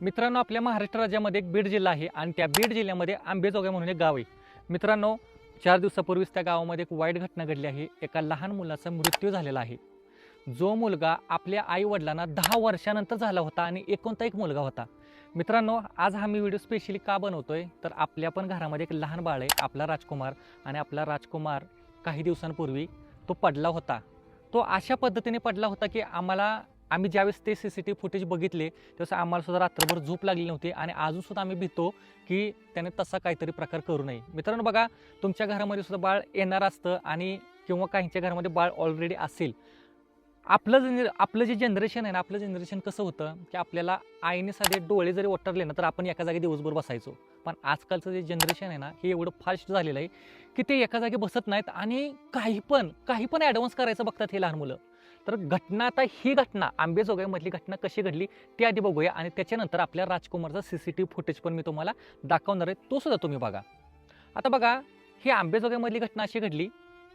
मित्रांनो आपल्या महाराष्ट्र राज्यामध्ये एक बीड जिल्हा आहे आणि त्या बीड जिल्ह्यामध्ये आंबेजोगाई म्हणून एक गाव आहे. मित्रांनो चार दिवसापूर्वीच त्या गावामध्ये एक वाईट घटना घडली आहे. एका लहान मुलाचा मृत्यू झालेला आहे. जो मुलगा आपल्या आई वडिलांना दहा वर्षानंतर झाला होता आणि एकोणता एक मुलगा होता. मित्रांनो आज हा मी व्हिडिओ स्पेशली का बनवतोय? तर आपल्या पण घरामध्ये एक लहान बाळ आहे आपला राजकुमार. आणि आपला राजकुमार काही दिवसांपूर्वी तो पडला होता. तो अशा पद्धतीने पडला होता की आम्हाला आम्ही ज्यावेळेस ते C C T V footage बघितले त्यावेळेस आम्हाला सुद्धा रात्रभर झोप लागली नव्हती आणि अजून सुद्धा आम्ही भीतो की त्याने तसा काहीतरी प्रकार करू नये. मित्रांनो बघा तुमच्या घरामध्ये सुद्धा बाळ येणार असतं आणि किंवा काहींच्या घरामध्ये बाळ ऑलरेडी असेल. आपलं जे आपलं जे जनरेशन आहे ना आपलं जनरेशन कसं होतं की आपल्याला आईने साधे डोळे जरी ओटरले ना तर आपण एका जागी दिवसभर बसायचो. पण आजकालचं जे जनरेशन आहे ना हे एवढं फास्ट झालेलं आहे की ते एका जागी बसत नाहीत आणि काही पण काही पण ॲडव्हान्स करायचं बघतात हे लहान मुलं. तर घटना आता ही घटना आंबेजोगाईमधली घटना कशी घडली ती आधी बघूया आणि त्याच्यानंतर आपल्या राजकुमारचा C C T V footage पण मी तुम्हाला दाखवणार आहे. तो सुद्धा तुम्ही बघा. आता बघा ही आंबेजोगाईमधली घटना अशी घडली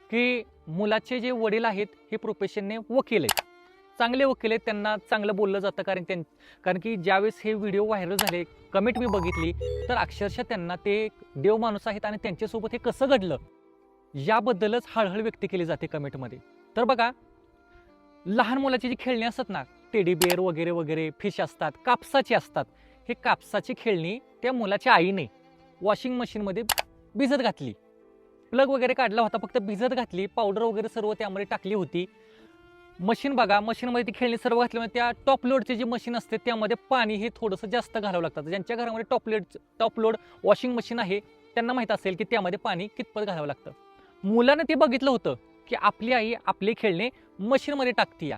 की मुलाचे जे वडील आहेत हे प्रोफेशनने वकील आहेत. चांगले वकील आहेत त्यांना चांगलं बोललं जातं कारण त्यां कारण की ज्यावेळेस हे व्हिडिओ व्हायरल झाले कमेंट मी बघितली तर अक्षरशः त्यांना ते एक देव माणूस आहेत आणि त्यांच्यासोबत हे कसं घडलं याबद्दलच हळहळ व्यक्त केली जाते कमेंटमध्ये. तर बघा लहान मुलाची जी खेळणी असतात ना टेडी बिअर वगैरे वगैरे फिश असतात कापसाची असतात. हे कापसाची खेळणी त्या मुलाच्या आईने वॉशिंग मशीनमध्ये भिजत घातली. प्लग वगैरे काढला होता फक्त भिजत घातली पावडर वगैरे सर्व त्यामध्ये टाकली होती. मशीन बघा मशीनमध्ये ती खेळणी सर्व घातल्यामुळे म्हणजे त्या टॉप लोडची जी मशीन असते त्यामध्ये पाणी हे थोडंसं जास्त घालावं लागतं. ज्यांच्या घरामध्ये top load top load washing machine आहे त्यांना माहीत असेल की त्यामध्ये पाणी कितपत घालावं लागतं. मुलानं ते बघितलं होतं की आपली आई आपली खेळणे मशीनमध्ये टाकती या.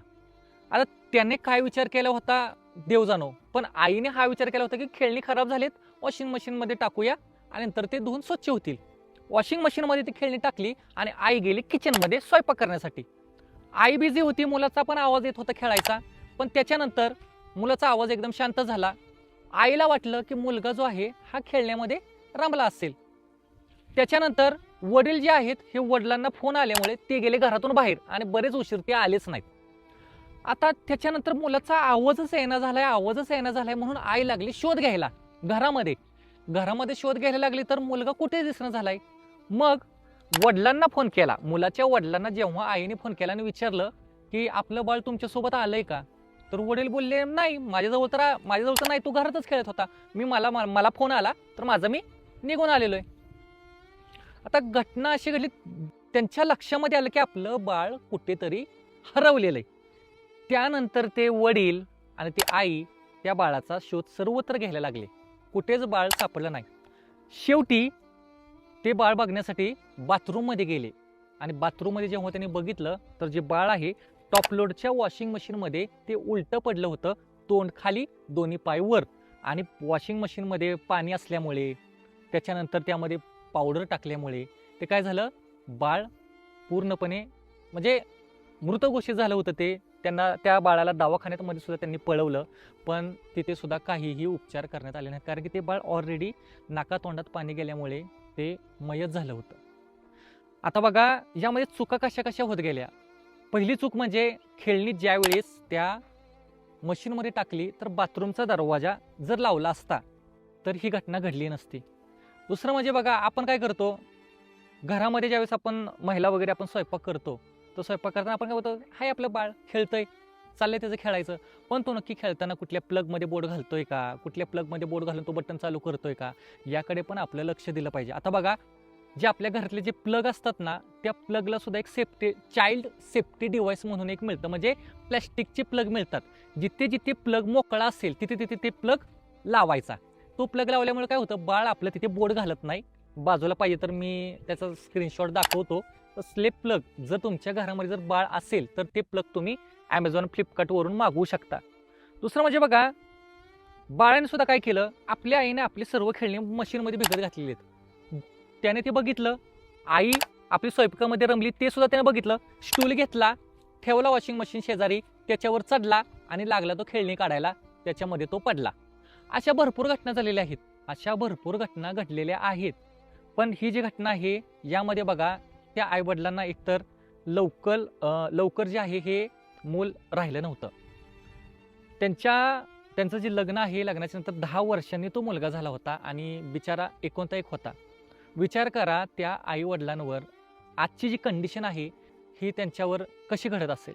आता त्याने काय विचार केला होता देव जाणो पण आईने हा विचार केला होता की खेळणी खराब झालीत वॉशिंग मशीनमध्ये टाकूया आणि नंतर ते धुवून स्वच्छ होतील. वॉशिंग मशीनमध्ये ती खेळणी टाकली आणि आई गेली किचनमध्ये स्वयंपाक करण्यासाठी. आई बिझी होती मुलाचा पण आवाज येत होता खेळायचा. पण त्याच्यानंतर मुलाचा आवाज एकदम शांत झाला. आईला वाटलं की मुलगा जो आहे हा खेळण्यामध्ये रमला असेल. त्याच्यानंतर वडील जे आहेत हे वडिलांना फोन आल्यामुळे ते गेले घरातून बाहेर आणि बरेच उशीर ते आलेच नाहीत. आता त्याच्यानंतर मुलाचा आवाजच येणं झालाय आवाजच येणं झालाय म्हणून आई लागली शोध घ्यायला घरामध्ये. घरामध्ये शोध घ्यायला लागली तर मुलगा कुठे दिसणं झालाय? मग वडिलांना फोन केला. मुलाच्या वडिलांना जेव्हा आईने फोन केला आणि विचारलं की आपलं बाळ तुमच्यासोबत आलंय का? तर वडील बोलले नाही माझ्याजवळ तर माझ्याजवळ तर नाही तू घरातच खेळत होता. मी मला मला फोन आला तर माझा मी निघून आलेलो आहे आता घटना अशी घडली त्यांच्या लक्षामध्ये आलं की आपलं बाळ कुठेतरी हरवलेलं आहे. त्यानंतर ते वडील आणि ती आई त्या बाळाचा शोध सर्वत्र घ्यायला लागले. कुठेच बाळ सापडलं नाही. शेवटी ते बाळ बघण्यासाठी बाथरूममध्ये गेले आणि बाथरूममध्ये जेव्हा त्यांनी बघितलं तर जे बाळ आहे टॉपलोडच्या वॉशिंग मशीनमध्ये ते उलटं पडलं होतं तोंड खाली दोन्ही पाय वर. आणि वॉशिंग मशीनमध्ये पाणी असल्यामुळे त्याच्यानंतर त्यामध्ये पावडर टाकल्यामुळे ते काय झालं? बाळ पूर्णपणे म्हणजे मृत घोषित झालं होतं ते. त्यांना त्या बाळाला दवाखान्यामध्ये सुद्धा त्यांनी पळवलं. पण तिथे सुद्धा काहीही उपचार करण्यात आले नाहीत. कारण की ते बाळ ऑलरेडी नाकातोंडात पाणी गेल्यामुळे ते मयत झालं होतं. आता बघा यामध्ये चुका कशा कशा होत गेल्या? पहिली चूक म्हणजे खेळणी ज्यावेळेस त्या मशीनमध्ये टाकली तर बाथरूमचा दरवाजा जर लावला असता तर ही घटना घडली नसती. दुसरं म्हणजे बघा आपण काय करतो? घरामध्ये ज्यावेळेस आपण महिला वगैरे आपण स्वयंपाक करतो तर स्वयंपाक करताना आपण काय करतो हाय आपलं बाळ खेळतंय चाललंय त्याचं खेळायचं. पण तो नक्की खेळताना कुठल्या प्लगमध्ये बोर्ड घालतोय का? कुठल्या प्लगमध्ये बोर्ड घालून तो बटन चालू करतोय का? याकडे पण आपलं लक्ष दिलं पाहिजे. आता बघा जे आपल्या घरातले जे प्लग असतात ना त्या प्लगला सुद्धा एक सेफ्टी चाइल्ड सेफ्टी डिव्हाइस म्हणून एक मिळतं. म्हणजे प्लॅस्टिकचे प्लग मिळतात. जिथे जिथे प्लग मोकळा असेल तिथे तिथे ते प्लग लावायचा. तो प्लग लावल्यामुळे काय होतं? बाळ आपलं तिथे बोर्ड घालत नाही. बाजूला पाहिजे तर मी त्याचा स्क्रीनशॉट दाखवतो. तर स्लेप प्लग जर तुमच्या घरामध्ये जर बाळ असेल तर ते प्लग तुम्ही ॲमेझॉन फ्लिपकार्टवरून मागवू शकता. दुसरं म्हणजे बघा बाळाने सुद्धा काय केलं? आपल्या आईने आपली सर्व खेळणी मशीनमध्ये भिजत घातलेली आहेत. त्याने ते बघितलं. आई आपली स्वयंपाकामध्ये रमली ते सुद्धा त्याने बघितलं. स्टूल घेतला ठेवला वॉशिंग मशीन शेजारी त्याच्यावर चढला आणि लागला तो खेळणी काढायला. त्याच्यामध्ये तो पडला. अशा भरपूर घटना झालेल्या आहेत. अशा भरपूर घटना घडलेल्या आहेत. पण ही जी घटना आहे यामध्ये बघा त्या आईवडिलांना एकतर लवकर लवकर जे आहे हे मूल राहिलं नव्हतं. त्यांच्या त्यांचं जे लग्न आहे लग्नाच्या नंतर दहा वर्षांनी तो मुलगा झाला होता आणि बिचारा एकोणता एक होता. विचार करा त्या आईवडिलांवर आजची जी कंडिशन आहे ही त्यांच्यावर कशी घडत असेल?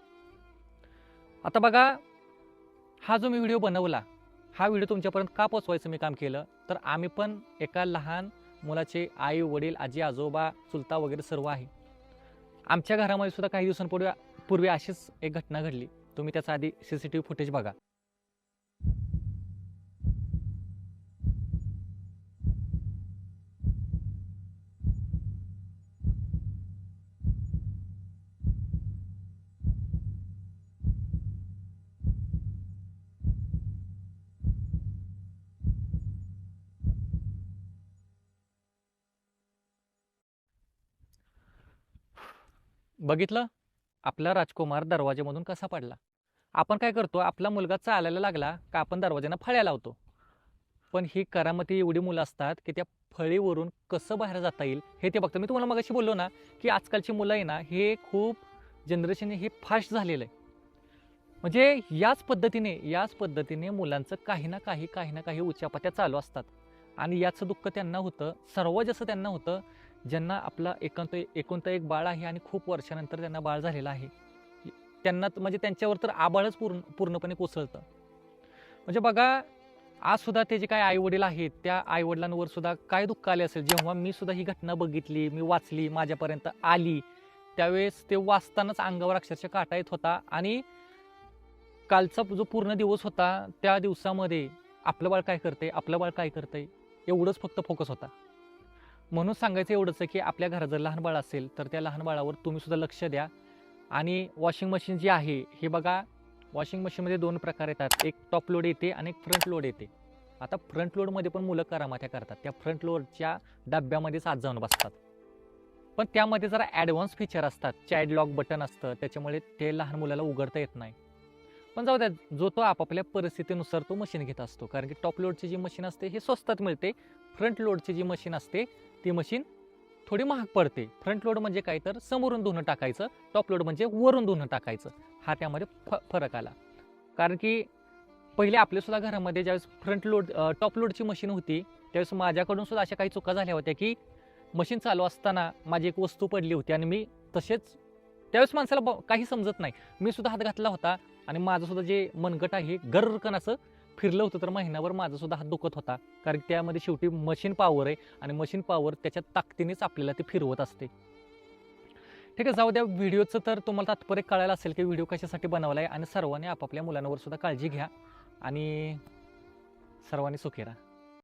आता बघा हा जो मी व्हिडिओ बनवला हा व्हिडिओ तुमच्यापर्यंत का पोचवायचं मी काम केलं? तर आम्ही पण एका लहान मुलाचे आई वडील आजी आजोबा चुलता वगैरे सर्व आहे. आमच्या घरामध्ये सुद्धा काही दिवसांपूर्वी पूर्वी अशीच एक घटना घडली. तुम्ही त्याचा आधी C C T V footage बघा. बघितलं? आपला राजकुमार दरवाजामधून कसा पडला? आपण काय करतो आपला मुलगा चालायला लागला का आपण दरवाज्यानं फळ्या लावतो? पण ही करामती एवढी मुलं असतात की त्या फळीवरून कसं बाहेर जाता येईल हे ते बघतं. मी तुम्हाला मगाशी बोललो ना की आजकालची मुलं आहे ना हे खूप जनरेशन हे फास्ट झालेलं आहे. म्हणजे याच पद्धतीने याच पद्धतीने मुलांचं काही ना काही काही ना काही उच्चापात्या चालू असतात. आणि याचं दुःख त्यांना होतं सर्व जसं त्यांना होतं ज्यांना आपला एकांत एकोणतं एक बाळ आहे आणि खूप वर्षानंतर त्यांना बाळ झालेलं आहे. त्यांना म्हणजे त्यांच्यावर तर आबाळच पूर्ण पूर्णपणे कोसळतं. म्हणजे बघा आज सुद्धा ते जे काय आईवडील आहेत त्या आईवडिलांवर सुद्धा काय दुःख आले असेल? जेव्हा मी सुद्धा ही घटना बघितली मी वाचली माझ्यापर्यंत आली त्यावेळेस ते वाचतानाच अंगावर अक्षरशः काटा येत होता आणि कालचा जो पूर्ण दिवस होता त्या दिवसामध्ये आपलं बाळ काय करते आपलं बाळ काय करतंय एवढंच फक्त फोकस होता. म्हणून सांगायचं एवढंच की आपल्या घरात जर लहान बाळ असेल तर त्या लहान बाळावर तुम्हीसुद्धा लक्ष द्या. आणि वॉशिंग मशीन जी आहे हे बघा वॉशिंग मशीनमध्ये दोन प्रकार येतात. एक टॉप लोड येते आणि एक फ्रंट लोड येते. आता फ्रंट लोडमध्ये पण मुलं करामात्या करतात. त्या फ्रंट लोडच्या डब्यामध्येच आत जाऊन बसतात. पण त्यामध्ये जरा ॲडव्हान्स फीचर असतात. चाइल्ड लॉक बटन असतं. त्याच्यामुळे ते लहान मुलाला उघडता येत नाही. पण जाऊ द्या जो तो आपापल्या परिस्थितीनुसार तो मशीन घेत असतो. कारण की टॉप लोडची जी मशीन असते हे स्वस्तात मिळते. फ्रंट लोडची जी मशीन असते ती मशीन थोडी महाग पडते. फ्रंट लोड म्हणजे काय तर समोरून धुणं टाकायचं टॉप लोड म्हणजे वरून धुणं टाकायचं. हा त्यामध्ये फ फरक आला. कारण की पहिले आपल्यासुद्धा घरामध्ये ज्यावेळेस फ्रंट लोड टॉप लोडची मशीन होती त्यावेळेस माझ्याकडून सुद्धा अशा काही चुका झाल्या होत्या की मशीन चालू असताना माझी एक वस्तू पडली होती आणि मी तसेच त्यावेळेस माणसाला ब- काही समजत नाही. मी सुद्धा हात घातला होता आणि माझं सुद्धा जे मनगट आहे गर्रकन असं फिरलं होतं तर महिनाभर माझा सुद्धा हात दुखत होता. कारण त्यामध्ये शेवटी मशीन पॉवर आहे आणि मशीन पॉवर त्याच्या ताकदीनेच आपल्याला ते फिरवत असते. ठीक आहे जाऊ द्या. व्हिडिओचं तर तुम्हाला तात्पर्य कळायला असेल की व्हिडिओ कशासाठी बनवला आहे आणि सर्वांनी आपापल्या मुलांवर सुद्धा काळजी घ्या. आणि सर्वांनी सुखी राहा.